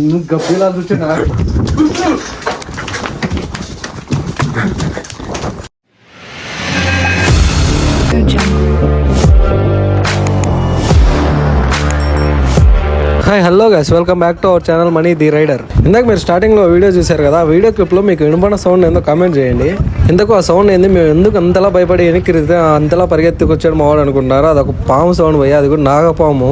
నువ్వు గబ్బిలా కూర్చున్నా hi hello guys welcome back to our channel money the rider ఇందాక మీరు స్టార్టింగ్లో వీడియో చూశారు కదా వీడియో క్లిప్లో మీకు వినపడిన సౌండ్ ఏందో కామెంట్ చేయండి. ఎందుకు ఆ సౌండ్ ఏంది? మేము ఎందుకు అంతలా భయపడి వెనక్కి అంతలా పరిగెత్తుకొచ్చాడు మావాడు అనుకుంటున్నారు? అది ఒక పాము సౌండ్ పోయి అది కూడా నాగపాము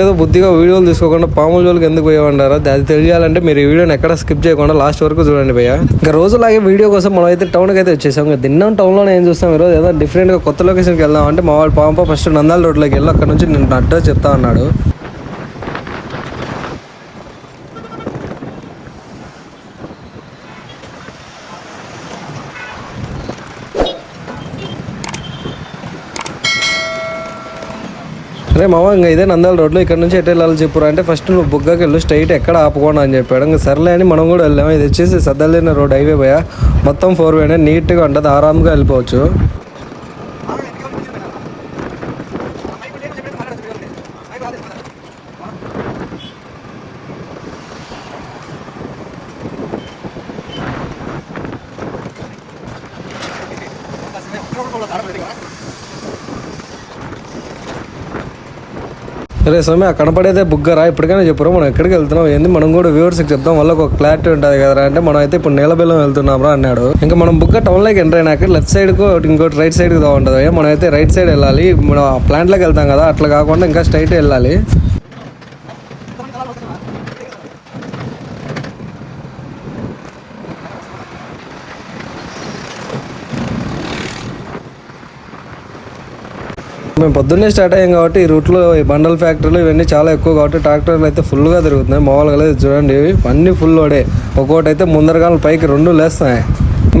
ఏదో బుద్ధిగా వీడియోలు తీసుకోకుండా పాము జోలికి ఎందుకు పోయేవాడారు? అది అది తెలియాలంటే మీరు ఈ వీడియోని ఎక్కడ స్కిప్ చేయకుండా లాస్ట్ వరకు చూడండి భయ్య. ఇంకా రోజులాగే వీడియో కోసం మనం అయితే టౌన్కి అయితే వచ్చేసాం. ఇంకా దిన్నం టౌన్లోనే ఏం చూస్తాం? ఈరోజు ఏదో డిఫరెంట్గా కొత్త లొకేషన్కి వెళ్దాం అంటే మా వాడు పాము ఫస్ట్ నందాల రోడ్లోకి వెళ్ళి అక్కడ నుంచి నేను అడ్రస్ చెప్తా అన్నాడు. అరే మామ ఇంకా ఇదే నందాల రోడ్లో ఇక్కడ నుంచి ఎటు వెళ్ళాలి చెప్పురా. అంటే ఫస్ట్ నువ్వు బుగ్గకి వెళ్ళు స్ట్రైట్ ఎక్కడ ఆపుకోండి అని చెప్పాడు. ఇంకా సర్లే అని మనం కూడా వెళ్ళాము ఇది వచ్చేసి సద్దలేని రోడ్ హైవే పోయా మొత్తం ఫోర్ వేనే నీట్గా ఉంటుంది ఆరామ్గా వెళ్ళిపోవచ్చు. రే స్వామి ఆ కనపడేదే బుగ్గరా ఇప్పటికైనా చెప్పురా మనం ఎక్కడికి వెళ్తున్నాం? ఏంది మనం కూడా వ్యూవర్స్కి చెప్తాం వల్ల ఒక క్లారిటీ ఉంటుంది కదరా. అంటే మనం అయితే ఇప్పుడు నీలబెల్లం వెళ్తున్నాం రా అన్నాడు. ఇంకా మనం బుగ్గ టౌన్లోకి ఎంటర్ అయినాక లెఫ్ట్ సైడ్కు ఇంకోటి రైట్ సైడ్కి ఉంటుంది. మనం అయితే రైట్ సైడ్ వెళ్ళాలి మనం ప్లాంట్లోకి వెళ్తాం కదా అట్లా కాకుండా ఇంకా స్ట్రైట్ వెళ్ళాలి. మేము పొద్దున్నే స్టార్ట్ అయ్యాం కాబట్టి ఈ రూట్లో ఈ బండల్ ఫ్యాక్టరీలు ఇవన్నీ చాలా ఎక్కువ కాబట్టి ట్రాక్టర్లు అయితే ఫుల్గా తిరుగుతున్నాయి. మామూలుగా లేదు చూడండి అన్నీ ఫుల్ లోడే. ఒక్కోటి అయితే ముందరగాల పైకి రెండు లేస్తున్నాయి.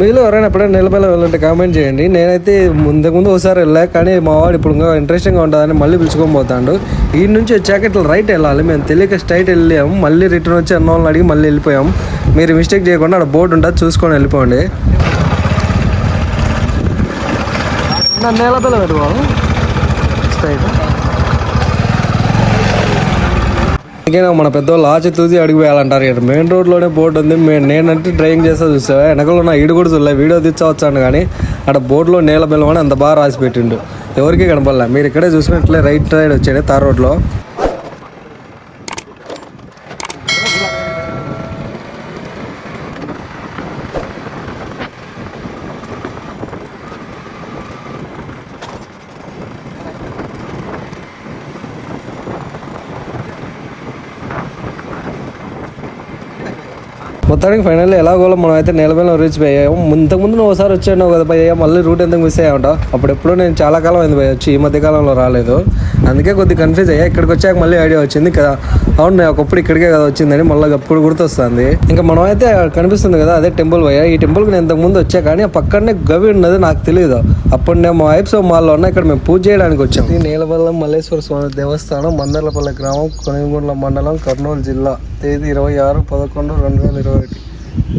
మీలో ఎవరైనా ఎప్పుడైనా నిలబెల వెళ్ళంటే కామెంట్ చేయండి. నేనైతే ముందుకు ముందు ఒకసారి వెళ్ళా కానీ మా వాడు ఇప్పుడు ఇంకా ఇంట్రెస్టింగ్గా ఉంటుందని మళ్ళీ పిలుచుకొని పోతాడు. ఈ నుంచి వచ్చాక ఇట్లా రైట్ వెళ్ళాలి. మేము తెలియక స్ట్రైట్ వెళ్ళాము. మళ్ళీ రిటర్న్ వచ్చి అన్న వాళ్ళని అడిగి మళ్ళీ వెళ్ళిపోయాం మీరు మిస్టేక్ చేయకుండా అక్కడ బోర్డు ఉంటుంది చూసుకొని వెళ్ళిపోండి. నేల పిల్ల పెట్టుకోవాలి ఇంకేనా మన పెద్దవాళ్ళు ఆచి తూచి అడిగి వేయాలంటారు ఇక్కడ మెయిన్ రోడ్లోనే బోర్డు ఉంది. మే- నేనంటే డ్రైవింగ్ చేస్తా చూసా వెనకలో నా ఈడు కూడా చూడలే వీడియో తెచ్చవచ్చాను కానీ అక్కడ బోర్డులో నేల బెల్లం అని అంత బాగా రాసి పెట్టిండు. ఎవరికి కనపడలే. మీరు ఇక్కడే చూసినట్లే రైట్ సైడ్ వచ్చాడు తార్ రోడ్లో. మొత్తానికి ఫైనల్ ఎలాగోలో మనం అయితే నిలబెల్లం రీచ్ అయ్యాము ఇంతకుముందు నువ్వు ఒకసారి వచ్చాను కదా భయ్య మళ్ళీ రూట్ ఎందుకు మిస్ అయ్యామంట అప్పుడు ఎప్పుడో నేను చాలా కాలం అయింది భయ్య వచ్చి ఈ మధ్య కాలంలో రాలేదు. అందుకే కొద్దిగా కన్ఫ్యూజ్ అయ్యా ఇక్కడికి వచ్చాక మళ్ళీ ఐడియా వచ్చింది కదా. అవును నేను ఒకప్పుడు ఇక్కడికే కదా వచ్చిందని మళ్ళీ అప్పుడు గుర్తొస్తుంది. ఇంకా మనం అయితే కనిపిస్తుంది కదా అదే టెంపుల్ పోయా ఈ టెంపుల్కి నేను ఇంతకుముందు వచ్చా కానీ ఆ పక్కనే గవి ఉన్నది నాకు తెలియదు అప్పుడు నేను మా వైఫ్ మాల్లో ఉన్న ఇక్కడ మేము పూజ చేయడానికి వచ్చాం. ఈ నీలబల్లం మల్లేశ్వర స్వామి దేవస్థానం మందర్లపల్లి గ్రామం కొనిగుండ్ల మండలం కర్నూలు జిల్లా. తేదీ ఇరవై ఆరు పదకొండు రెండు వేల ఇరవై ఒకటి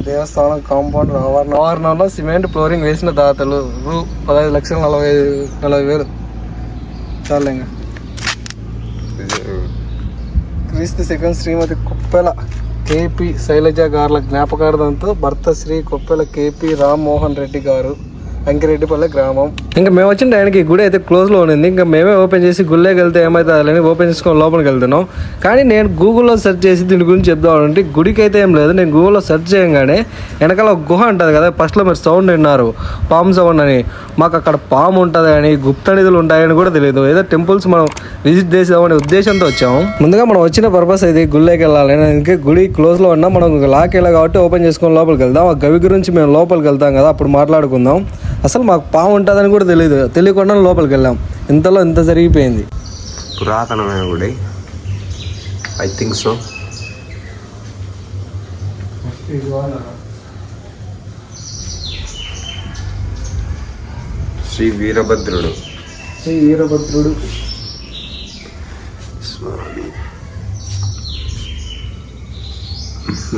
దేవస్థానం కాంపౌండ్ ఆవరణ ఆవరణంలో సిమెంట్ ఫ్లోరింగ్ వేసిన దాతలు రూ పదహైదు లక్షల నలభై నలభై వేలు. చాలు ఇంకా క్రీస్తు సెకండ్ శ్రీమతి కుప్పెల కేపీ శైలజ గారుల జ్ఞాపకార్థంతో భర్త శ్రీ కుప్పెల కేపీ రామ్మోహన్ రెడ్డి గారు అంకిరెడ్డిపల్లె గ్రామం. ఇంకా మేము వచ్చిన టైంకి గుడి అయితే క్లోజ్లో ఉన్నింది ఇంకా మేమే ఓపెన్ చేసి గుళ్ళేకి వెళ్తే ఏమవుతుంది ఓపెన్ చేసుకొని లోపలికి వెళ్తున్నాం. కానీ నేను గూగుల్లో సెర్చ్ చేసి దీని గురించి చెప్దామంటే గుడికి అయితే ఏం లేదు. నేను గూగుల్లో సెర్చ్ చేయగానే వెనకాల ఒక గుహ ఉంటుంది కదా ఫస్ట్లో మీరు సౌండ్ విన్నారు. పాము సౌండ్ అని. మాకు అక్కడ పాము ఉంటుంది అని గుప్త నిధులు ఉంటాయని కూడా తెలియదు ఏదో టెంపుల్స్ మనం విజిట్ చేసామనే ఉద్దేశంతో వచ్చాము. ముందుగా మనం వచ్చిన పర్పస్ ఇది గుళ్ళేకి వెళ్ళాలి. ఇంకా గుడి క్లోజ్లో ఉన్నా మనం లాక్ వెళ్ళా కాబట్టి ఓపెన్ చేసుకొని లోపలికి వెళ్దాం. ఆ గవి గురించి మేము లోపలికి వెళ్తాం కదా అప్పుడు మాట్లాడుకుందాం. అసలు మాకు పాము ఉంటుందని కూడా తెలియదు తెలియకుండా లోపలికి వెళ్ళాం. ఇంతలో ఇంత జరిగిపోయింది. పురాతనమైన గుడి. I think so Shri Veerabhadrudu. Shri Veerabhadrudu. Swamy.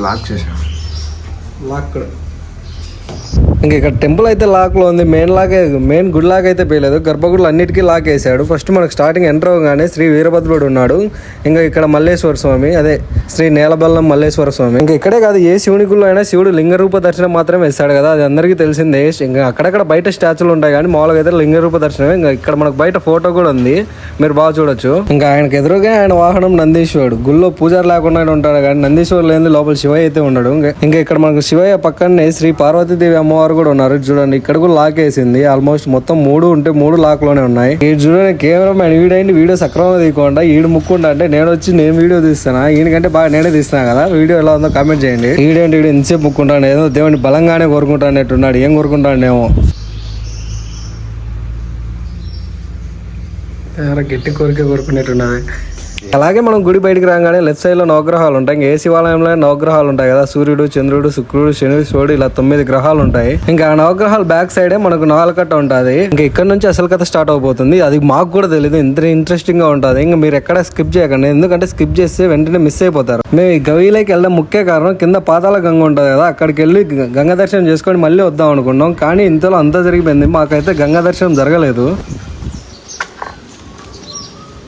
Lock చేశాం లాక్ ఇంక ఇక్కడ టెంపుల్ అయితే లాక్లో ఉంది. మెయిన్ లాక్ మెయిన్ గుడి లాక్ అయితే పేయలేదు. గర్భగుడులు అన్నిటికీ లాక్ వేసాడు ఫస్ట్ మనకు స్టార్టింగ్ ఎంటర్ అవగానే శ్రీ వీరభద్రుడు ఉన్నాడు. ఇంకా ఇక్కడ మల్లేశ్వర స్వామి అదే శ్రీ నేలబల్లం మల్లేశ్వర స్వామి. ఇంకా ఇక్కడే కాదు ఏ శివుని గుడిలో అయినా శివుడు లింగ రూప దర్శనం మాత్రమే ఇస్తాడు కదా. అది అందరికీ తెలిసిందే. ఇంకా అక్కడక్కడ బయట స్టాచ్యూలు ఉంటాయి కానీ మామూలుగా అయితే లింగ రూప దర్శనమే. ఇంకా ఇక్కడ మనకు బయట ఫోటో కూడా ఉంది. మీరు బాగా చూడొచ్చు. ఇంకా ఆయనకు ఎదురుగా ఆయన వాహనం నందీశ్వరుడు. గుళ్ళో పూజారు లేకుండా ఉంటాడు కానీ నందీశ్వరుడు లేని లోపల శివయ్య అయితే ఉన్నాడు ఇంకా ఇంకా ఇక్కడ మనకు శివయ్య పక్కనే శ్రీ పార్వతీదేవి అమ్మవారు కూడా ఉన్నారు. చూడండి ఇక్కడ కూడా లాక్ వేసింది. ఆల్మోస్ట్ మొత్తం మూడు ఉంటే మూడు లాక్లోనే ఉన్నాయి. ఈ చూడండి కెమెరామ్యాన్ వీడైంది వీడియో సక్రమంగా తీయకుండా ఈడు ముక్కుండా అంటే నేను వచ్చి నేను వీడియో తీస్తాను? ఈయనకంటే బాగా నేనే తీస్తాను కదా? వీడియో ఎలా ఉందో కామెంట్ చేయండి. వీడేంటి వీడు ఎంతసేపు ముక్కుంటాను ఏదో దేవుడిని బలంగానే కోరుకుంటానట్టున్నాడు ఏం కోరుకుంటానేమో గట్టి కోరిక కోరుకునేట్టున్నది అలాగే మనం గుడి బయటికి రాగానే లెఫ్ట్ సైడ్లో నవగ్రహాలు ఉంటాయి. ఇంకా ఏ శివాలయంలో నవగ్రహాలు ఉంటాయి కదా. సూర్యుడు చంద్రుడు శుక్రుడు శని సోడు ఇలా తొమ్మిది గ్రహాలు ఉంటాయి. ఇంకా ఆ నవగ్రహాలు బ్యాక్ సైడే మనకు నాలుకట్ట ఉంటుంది. ఇంకా ఇక్కడ నుంచి అసలు కథ స్టార్ట్ అవబోతుంది. అది మాకు కూడా తెలియదు ఇంత ఇంట్రెస్టింగ్గా ఉంటుంది. ఇంకా మీరు ఎక్కడ స్కిప్ చేయకండి. ఎందుకంటే స్కిప్ చేస్తే వెంటనే మిస్ అయిపోతారు. మేము ఈ గవిలోకి వెళ్ళడం ముఖ్య కారణం కింద పాతాల గంగ ఉంటుంది కదా. అక్కడికి వెళ్ళి గంగ దర్శనం చేసుకొని మళ్ళీ వద్దాం అనుకున్నాం. కానీ ఇంతలో అంతా జరిగిపోయింది. మాకైతే గంగా దర్శనం జరగలేదు.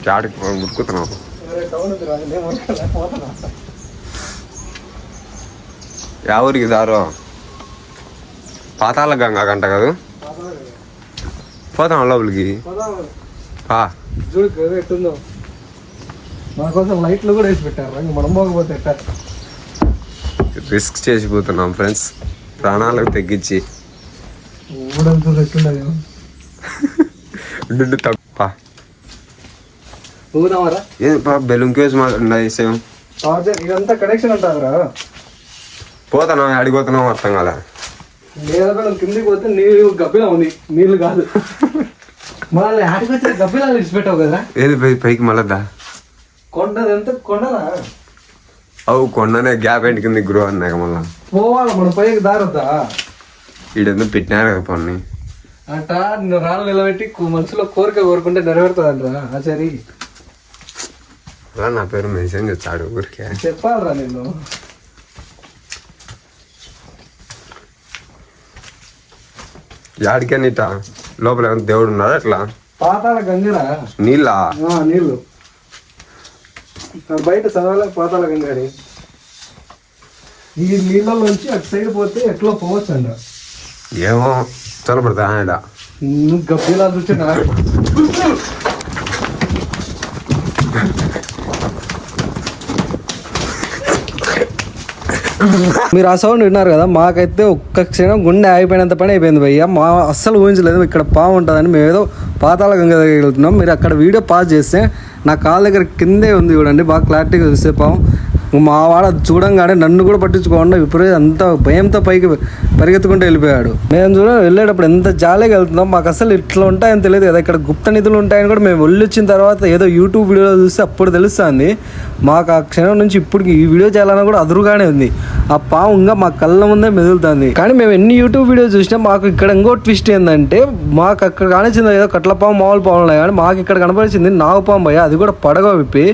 చాడికి మురుకుతున్నావు యా ఊరికి దారో పాతాల గంగా గంట కదా. పోతాం లోపలికి? చూడు ఎట్టుందో. మా కోసం లైట్లు కూడా వేసి పెట్టారు మనం పోకపోతే రిస్క్ చేసిపోతున్నాం ఫ్రెండ్స్. ప్రాణాలకు తగ్గించి ఊడంతా ఎట్లుండదు దుడ్డు తప్ప. ఊదామరా ఏం పా బెలూన్ కేసు మా వేసాం చార్జర్ ఇదంతా కనెక్షన్ అంటారా పోతున్నాం అడిగిపోతున్నాం అర్థం కదా నీళ్ళ పిల్లలు కిందికి పోతే నీళ్ళు గబ్బిలా ఉంది. నీళ్ళు కాదు. మనల్ని ఆడికి వచ్చి గబ్బిలా విడిచిపెట్టావు కదా ఏది పై పైకి మళ్ళద్దా? కొండది ఎంత కొండనా? అవు కొండనే గ్యాప్ ఎండ్ కింద గురువు అన్నాక మళ్ళా. పోవాలి మన పైకి దారొద్దా? ఈడెందుకు పెట్టినారు కదా పని అంట రాళ్ళు నిలబెట్టి మనసులో కోరిక కోరుకుంటే నెరవేరుతుందంటరా ఆ సరే అలా నా పేరు మెన్షన్ చేస్తాడు ఊరికే. చెప్పాలరా నేను యాడికే నీట? లోపల ఏమైనా దేవుడు ఉన్నాడా అట్లా పాతాల గంగరా? నీళ్ళ? నీళ్ళు. బయట చదవలే పాతాల గంగాని ఈ నీళ్ళలోంచి అటు సైడ్ పోతే ఎట్లా పోవచ్చు అంట ఏమో చొలపడతా ఆడ నువ్వు గబ్బిలా చూసి మీరు ఆ సౌండ్ విన్నారు కదా మాకైతే ఒక్క క్షణం గుండె ఆగిపోయినంత పని అయిపోయింది భయ్య. మా అస్సలు ఊహించలేదు ఇక్కడ పాము ఉంటుందని మేము ఏదో పాతాల గంగ దగ్గరికి వెళ్తున్నాం. మీరు అక్కడ వీడియో పాస్ చేస్తే నా కాళ్ళ దగ్గర కిందే ఉంది చూడండి బాగా క్లారిటీగా చూస్తే పాము. మా వాడ అది చూడంగానే నన్ను కూడా పట్టించుకోకుండా విపరీత అంత భయంతో పైకి పరిగెత్తుకుంటూ వెళ్ళిపోయాడు. మేము చూడ వెళ్ళేటప్పుడు ఎంత జాలీగా వెళ్తున్నాం మాకు అసలు ఇట్లా ఉంటాయని తెలియదు కదా ఇక్కడ గుప్త నిధులు ఉంటాయని కూడా మేము వెళ్ళి వచ్చిన తర్వాత ఏదో యూట్యూబ్ వీడియోలో చూస్తే అప్పుడు తెలుస్తుంది. మాకు ఆ క్షణం నుంచి ఇప్పటికి ఈ వీడియో చేయాలన్నా కూడా అదురుగానే ఉంది. ఆ పాము ఇంకా మా కళ్ళ ముందే మెదులుతుంది. కానీ మేము ఎన్ని యూట్యూబ్ వీడియోస్ చూసినా మాకు ఇక్కడ ఇంకో ట్విస్ట్ ఏంటంటే మాకు అక్కడ కానిచ్చింది ఏదో కట్ల పాము మామూలు పాము ఉన్నాయి కానీ మాకు ఇక్కడ కనపరిచింది నాగు పాము భయ అది కూడా పడగ విప్పి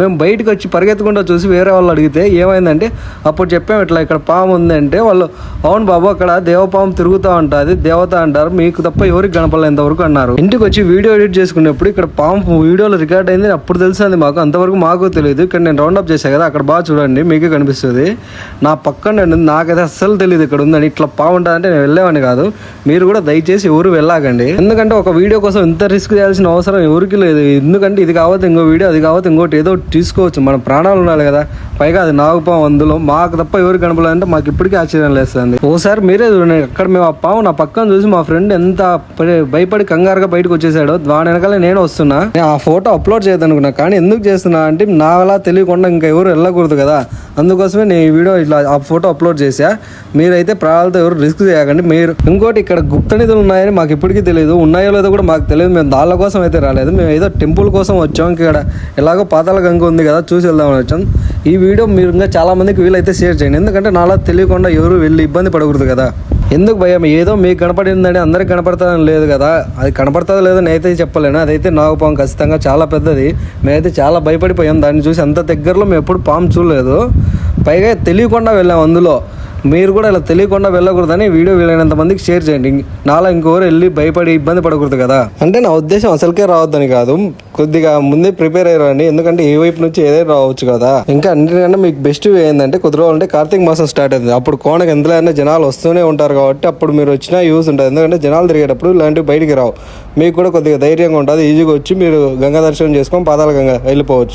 మేము బయటకు వచ్చి పరిగెత్తుకుంటూ చూసి వేరే వాళ్ళు అడిగితే ఏమైందంటే అప్పుడు చెప్పాము ఇట్లా ఇక్కడ పాము ఉందంటే వాళ్ళు అవును బాబు అక్కడ దేవపాము తిరుగుతూ ఉంటుంది దేవత అంటారు మీకు తప్ప ఎవరికి కనపడలేదు ఇంతవరకు అన్నారు. ఇంటికి వచ్చి వీడియో ఎడిట్ చేసుకునేప్పుడు ఇక్కడ పాము వీడియోలో రికార్డ్ అయింది అప్పుడు తెలిసింది మాకు అంతవరకు మాకు తెలియదు. ఇక్కడ నేను రౌండ్ అప్ చేశాను కదా అక్కడ బాగా చూడండి మీకే కనిపిస్తుంది. నా పక్కన ఉంది. నాకైతే అస్సలు తెలియదు ఇక్కడ ఉందని ఇట్లా పాము ఉంటుందంటే నేను వెళ్ళేవాడిని కాదు. మీరు కూడా దయచేసి ఎవరు వెళ్ళాకండి. ఎందుకంటే ఒక వీడియో కోసం ఇంత రిస్క్ చేయాల్సిన అవసరం ఎవరికి లేదు. ఎందుకంటే ఇది కావద్దు ఇంకో వీడియో అది కావద్దు ఇంకోటి ఏదో తీసుకోవచ్చు. మన ప్రాణాలు ఉండాలి కదా. పైగా అది నాగుపాము అందులో. మాకు తప్ప ఎవరు కనపడాలంటే మాకు ఇప్పటికీ ఆశ్చర్యం లేస్తుంది. ఓసారి మీరే చూడండి అక్కడ మేము ఆ పాము నా పక్కన చూసి మా ఫ్రెండ్ ఎంత భయపడి కంగారుగా బయటకు వచ్చేసాడో. దాని వెనకాల నేను వస్తున్నా. నేను ఆ ఫోటో అప్లోడ్ చేయదనుకున్నా కానీ ఎందుకు చేస్తున్నా అంటే నాలా తెలియకుండా ఇంకా ఎవరు వెళ్ళకూడదు కదా. అందుకోసమే నేను ఈ వీడియో ఇట్లా ఆ ఫోటో అప్లోడ్ చేశా. మీరైతే ప్రాణాలతో ఎవరు రిస్క్ చేయకండి. మీరు ఇంకోటి ఇక్కడ గుప్త నిధులు ఉన్నాయని మాకు ఇప్పటికీ తెలియదు ఉన్నాయో లేదో కూడా మాకు తెలియదు మేము దాళ్ళ కోసం అయితే రాలేదు. మేము ఏదో టెంపుల్ కోసం వచ్చాం. ఇక్కడ ఎలాగో పాతాల గంగ ఉంది కదా చూసి వెళ్దామని వచ్చాం. ఈ వీడియో మీరు ఇంకా చాలామందికి వీలైతే షేర్ చేయండి. ఎందుకంటే నాలా తెలియకుండా ఎవరు వెళ్ళి ఇబ్బంది పడకూడదు కదా. ఎందుకు భయం? ఏదో మీకు కనపడిందని అందరికి కనపడుతుందని లేదు కదా. అది కనపడుతుందో లేదో నేనైతే చెప్పలేను. అదైతే నాగపాము ఖచ్చితంగా చాలా పెద్దది. మేమైతే చాలా భయపడిపోయాం. దాన్ని చూసి అంత దగ్గరలో మేము ఎప్పుడు పాము చూడలేదు. పైగా తెలియకుండా వెళ్ళాం అందులో. మీరు కూడా ఇలా తెలియకుండా వెళ్ళకూడదని వీడియో వీలైనంత మందికి షేర్ చేయండి. నాలా ఇంకోరు వెళ్ళి భయపడి ఇబ్బంది పడకూడదు కదా. అంటే నా ఉద్దేశం అసలుకే రావద్దని కాదు. కొద్దిగా ముందే ప్రిపేర్ అయ్యారండి ఎందుకంటే ఏ వైపు నుంచి ఏదైనా రావచ్చు కదా. ఇంకా అన్నిటికన్నా మీకు బెస్ట్ ఏంటంటే కొద్ది రోజులు అంటే కార్తీక మాసం స్టార్ట్ అయింది అప్పుడు కోనకు ఎంతలైనా జనాలు వస్తూనే ఉంటారు కాబట్టి అప్పుడు మీరు వచ్చినా యూస్ ఉంటుంది. ఎందుకంటే జనాలు తిరిగేటప్పుడు ఇలాంటివి బయటికి రావు. మీకు కూడా కొద్దిగా ధైర్యంగా ఉంటుంది. ఈజీగా వచ్చి మీరు గంగా దర్శనం చేసుకొని పాదాల గంగా వెళ్ళిపోవచ్చు.